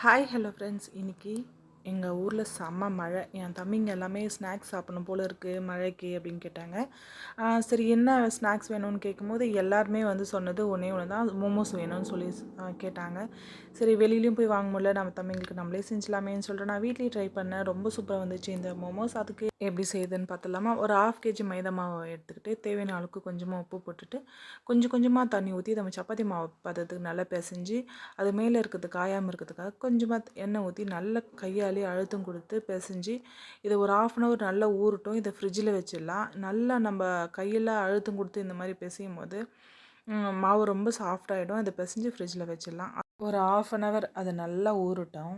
Hi hello friends இன்னைக்கு எங்கள் ஊரில் செம்ம மழை. என் தம்பிங்க எல்லாமே ஸ்நாக்ஸ் சாப்பிடணும் போல் இருக்குது மழைக்கு அப்படின்னு கேட்டாங்க. சரி என்ன ஸ்நாக்ஸ் வேணும்னு கேட்கும்போது எல்லாருமே வந்து சொன்னது ஒன்றே ஒன்று தான் மோமோஸ் வேணும்னு சொல்லி கேட்டாங்க. சரி வெளியிலையும் போய் வாங்க முடியல. நம்ம தம்பிங்களுக்கு நம்மளே செஞ்சலாமேன்னு சொல்லிட்டு நான் வீட்லேயே ட்ரை பண்ணேன். ரொம்ப சூப்பராக வந்துச்சு இந்த மோமோஸ். அதுக்கு எப்படி செய்யுதுன்னு பார்த்துலாமா ஒரு ஆஃப் கேஜி மைதா மாவை எடுத்துக்கிட்டு தேவையான அளவுக்கு கொஞ்சமாக உப்பு போட்டுட்டு கொஞ்சம் கொஞ்சமாக தண்ணி ஊற்றி நம்ம சப்பாத்தி மாவு பதத்துக்கு நல்லா பிசைஞ்சு அது மேலே இருக்கிறது காயாமல் இருக்கிறதுக்காக கொஞ்சமாக எண்ணெய் ஊற்றி நல்ல கையாலே அழுத்தம் கொடுத்து பிசைஞ்சு இதை ஒரு ஆஃப் அன் ஹவர் நல்லா ஊறட்டும் இதை ஃப்ரிட்ஜில் வச்சிடலாம். நல்லா நம்ம கையில் அழுத்தம் கொடுத்து இந்த மாதிரி பிசையும் போது மாவு ரொம்ப சாஃப்டாகிடும் அதை பிசைஞ்சு ஃப்ரிட்ஜில் வச்சிடலாம். ஒரு ஆஃப் அன் ஹவர் அது நல்லா ஊறட்டும்.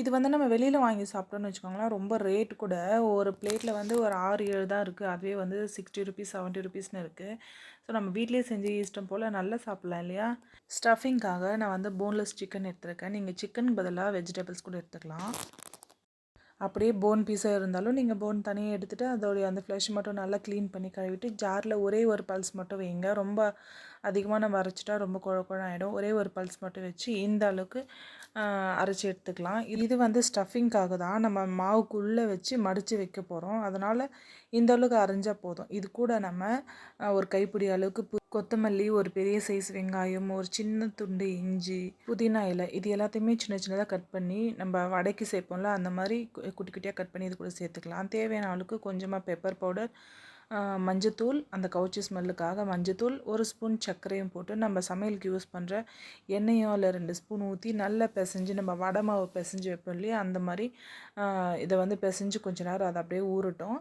இது வந்து நம்ம வெளியில் வாங்கி சாப்பிட்டோம்னு வச்சுக்கோங்களேன் ரொம்ப ரேட் கூட. ஒரு பிளேட்டில் வந்து ஒரு ஆறு ஏழு தான் இருக்குது அதுவே வந்து சிக்ஸ்டி ருபீஸ் செவன்ட்டி ருபீஸ்னு இருக்குது ஸோ நம்ம வீட்லேயே செஞ்சு இஷ்டம் போல் நல்லா சாப்பிட்லாம் இல்லையா? ஸ்டஃபிங்காக நான் வந்து போன்லெஸ் சிக்கன் எடுத்துருக்கேன். நீங்கள் சிக்கன் பதிலாக வெஜிடபிள்ஸ் கூட எடுத்துக்கலாம். அப்படியே போன் பீஸாக இருந்தாலும் நீங்கள் போன் தனியாக எடுத்துகிட்டு அதோடைய அந்த ஃப்ளஷ் மட்டும் நல்லா க்ளீன் பண்ணி கழுவிட்டு ஜாரில் ஒரே ஒரு பல்ஸ் மட்டும் வைங்க. ரொம்ப அதிகமாக நம்ம அரைச்சிட்டா ரொம்ப குழ ஆகிடும் ஒரே ஒரு பல்ஸ் மட்டும் வச்சு இந்த அளவுக்கு அரைச்சி எடுத்துக்கலாம். இது வந்து ஸ்டஃபிங்காக தான் நம்ம மாவுக்குள்ளே வச்சு மடித்து வைக்க போகிறோம் அதனால் இந்த அளவுக்கு அரைஞ்சால் போதும். இது கூட நம்ம ஒரு கைப்பிடி அளவுக்கு பு- கொத்தமல்லி ஒரு பெரிய சைஸ் வெங்காயம் ஒரு சின்ன துண்டு இஞ்சி புதினா இலை இது எல்லாத்தையுமே சின்ன சின்னதாக கட் பண்ணி நம்ம வடைக்கு சேர்ப்போம்ல அந்த மாதிரி கு- குட்டி குட்டியாக கட் பண்ணி இது கூட சேர்த்துக்கலாம். தேவையான அளவுக்கு கொஞ்சமாக பெப்பர் பவுடர் மஞ்சத்தூள் அந்த கவுச்சி ஸ்மெல்லுக்காக மஞ்சத்தூள் ஒரு ஸ்பூன் சர்க்கரையும் போட்டு நம்ம சமையலுக்கு யூஸ் பண்ணுற எண்ணெயோ இல்லை ரெண்டு ஸ்பூன் ஊற்றி நல்லா பிசைஞ்சு நம்ம வடை மாவு பிசைஞ்சு வைப்போம் இல்லையா அந்த மாதிரி இதை வந்து பிசைஞ்சு கொஞ்ச நேரம் அதை அப்படியே ஊறட்டும்.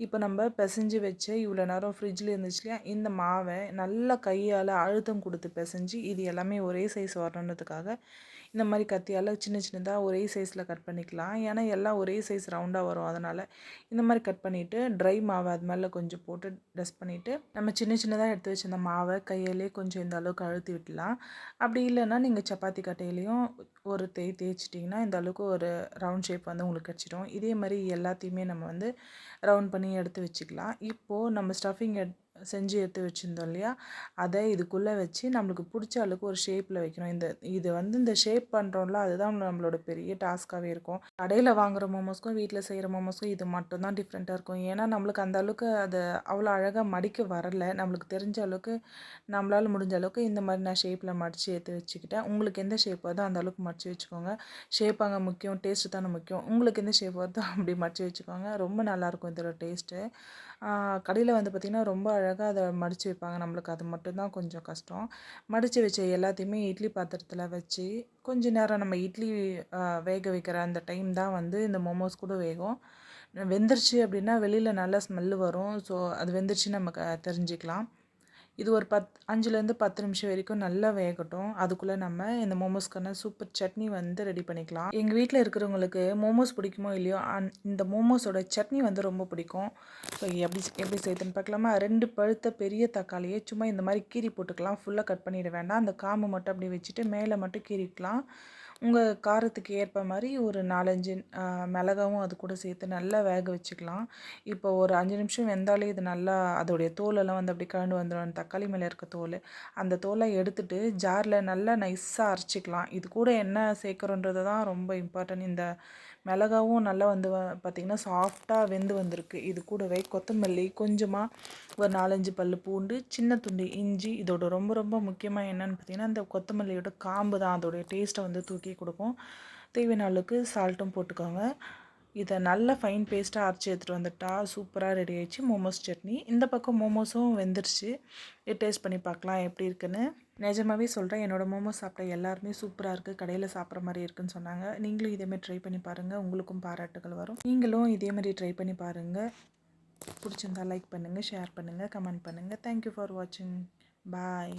இப்போ நம்ம பிசைஞ்சு வச்சு இவ்வளோ நேரம் ஃப்ரிட்ஜில் இருந்துச்சு இல்லையா? இந்த மாவை நல்லா கையால் அழுத்தம் கொடுத்து பிசைஞ்சு இது எல்லாமே ஒரே சைஸ் வரணுன்றதுக்காக இந்த மாதிரி கத்தியால் சின்ன சின்னதாக ஒரே சைஸில் கட் பண்ணிக்கலாம். ஏன்னா எல்லாம் ஒரே சைஸ் ரவுண்டாக வரும். அதனால் இந்த மாதிரி கட் பண்ணிவிட்டு ட்ரை மாவை அது மேலே கொஞ்சம் போட்டு டஸ்ட் பண்ணிவிட்டு நம்ம சின்ன சின்னதாக எடுத்து வச்சிருந்த மாவை கையிலே கொஞ்சம் இந்த அளவுக்கு அழுத்தி விடலாம் அப்படி இல்லைன்னா நீங்கள் சப்பாத்தி கட்டையிலையும் ஒரு தேய் தேய்ச்சிட்டிங்கன்னா இந்த அளவுக்கு ஒரு ரவுண்ட் ஷேப் வந்து உங்களுக்கு கிடச்சிடும். இதே மாதிரி எல்லாத்தையுமே நம்ம வந்து ரவுண்ட் பண்ணி எடுத்து வச்சுக்கலாம். இப்போது நம்ம ஸ்டஃபிங் எட் செஞ்சு எடுத்து வச்சுருந்தோம் இல்லையா? அதை இதுக்குள்ளே வச்சு நம்மளுக்கு பிடிச்ச அளவுக்கு ஒரு ஷேப்பில் வைக்கணும். இந்த இது வந்து இந்த ஷேப் பண்ணுறோம்ல அதுதான் நம்மளோட பெரிய டாஸ்க்காகவே இருக்கும். கடையில் வாங்குற மோமோஸ்க்கும் வீட்டில் செய்கிற மோமோஸ்க்கும் இது மட்டும்தான் டிஃப்ரெண்ட்டாக இருக்கும். ஏன்னா நம்மளுக்கு அந்த அளவுக்கு அதை அவ்வளோ அழகாக மடிக்க வரல. நம்மளுக்கு தெரிஞ்ச அளவுக்கு நம்மளால் முடிஞ்ச அளவுக்கு இந்த மாதிரி நான் ஷேப்பில் மடித்து எடுத்து வச்சுக்கிட்டேன். உங்களுக்கு எந்த ஷேப் வருதோ அந்த அளவுக்கு மடித்து வச்சுக்கோங்க. ஷேப் அங்கே முக்கியம் டேஸ்ட்டு தானே முக்கியம். உங்களுக்கு எந்த ஷேப் வருதோ அப்படி மடித்து வச்சுக்கோங்க. ரொம்ப நல்லாயிருக்கும் இதோட டேஸ்ட்டு கடையில் வந்து பார்த்திங்கன்னா ரொம்ப அழகாக அதை மடித்து வைப்பாங்க. நம்மளுக்கு அது மட்டும்தான் கொஞ்சம் கஷ்டம். மடித்து வச்ச எல்லாத்தையுமே இட்லி பாத்திரத்தில் வச்சு கொஞ்ச நேரம் நம்ம இட்லி வேக வைக்கிற அந்த டைம் தான் வந்து இந்த மோமோஸ் கூட வேகும். வெந்துருச்சு அப்படின்னா வெளியில் நல்லா ஸ்மெல்லு வரும். ஸோ அது வெந்துருச்சு நமக்கு தெரிஞ்சுக்கலாம். இது ஒரு பத் அஞ்சுலேருந்து பத்து நிமிஷம் வரைக்கும் நல்லா வேகட்டும். அதுக்குள்ளே நம்ம இந்த மோமோஸ்க்கான சூப்பர் சட்னி வந்து ரெடி பண்ணிக்கலாம். எங்கள் வீட்டில் இருக்கிறவங்களுக்கு மோமோஸ் பிடிக்குமோ இல்லையோ அந் இந்த மோமோஸோட சட்னி வந்து ரொம்ப பிடிக்கும். ஸோ எப்படி எப்படி செய்யுதுன்னு பார்க்கலாமா? ரெண்டு பழுத்த பெரிய தக்காளியை சும்மா இந்த மாதிரி கீறி போட்டுக்கலாம். ஃபுல்லாக கட் பண்ணிட வேண்டாம். அந்த காம்பு மட்டும் அப்படியே வச்சுட்டு மேலே மட்டும் கீறிக்கலாம். உங்கள் காரத்துக்கு ஏற்ப மாதிரி ஒரு நாலஞ்சு மிளகாவும் அது கூட சேர்த்து நல்லா வேக வச்சுக்கலாம். இப்போ ஒரு அஞ்சு நிமிஷம் வெந்தாலே இது நல்லா அதோடைய தோலெல்லாம் வந்து அப்படி கழண்டு வந்துடும் தக்காளி மேலே இருக்க தோல் அந்த தோலை எடுத்துட்டு ஜாரில் நல்லா நைஸாக அரைச்சிக்கலாம். இது கூட என்ன சேர்க்குறோன்றது தான் ரொம்ப இம்பார்ட்டன்ட். இந்த மிளகாவும் நல்லா வந்து பார்த்திங்கன்னா சாஃப்டாக வெந்து வந்திருக்கு. இது கூடவே கொத்தமல்லி கொஞ்சமாக ஒரு நாலஞ்சு பல் பூண்டு சின்ன துண்டு இஞ்சி இதோட ரொம்ப ரொம்ப முக்கியமாக என்னென்னு பார்த்தீங்கன்னா இந்த கொத்தமல்லியோட காம்பு தான். அதோடைய டேஸ்ட்டை வந்து தூக்கி கொடுக்கும் தேவையான அளவுக்கு சால்ட்டும் போட்டுக்கோங்க. இதை நல்ல ஃபைன் பேஸ்ட்டாக அரைச்சி எடுத்துகிட்டு வந்துட்டா சூப்பராக ரெடி ஆயிடுச்சு. மோமோஸ் சட்னி. இந்த பக்கம் மோமோஸும் வெந்துருச்சு. டேஸ்ட் பண்ணி பார்க்கலாம் எப்படி இருக்குன்னு. நிஜமாவே சொல்கிறேன் என்னோட மோமோஸ் சாப்பிட்ட எல்லாருமே சூப்பராக இருக்குது கடையில் சாப்பிட்ற மாதிரி இருக்குன்னு சொன்னாங்க. நீங்களும் இதேமாதிரி ட்ரை பண்ணி பாருங்கள் உங்களுக்கும் பாராட்டுகள் வரும். நீங்களும் இதேமாதிரி ட்ரை பண்ணி பாருங்கள் பிடிச்சிருந்தா லைக் பண்ணுங்கள் ஷேர் பண்ணுங்கள் கமெண்ட் பண்ணுங்கள் தேங்க்யூ ஃபார் வாட்சிங் பாய்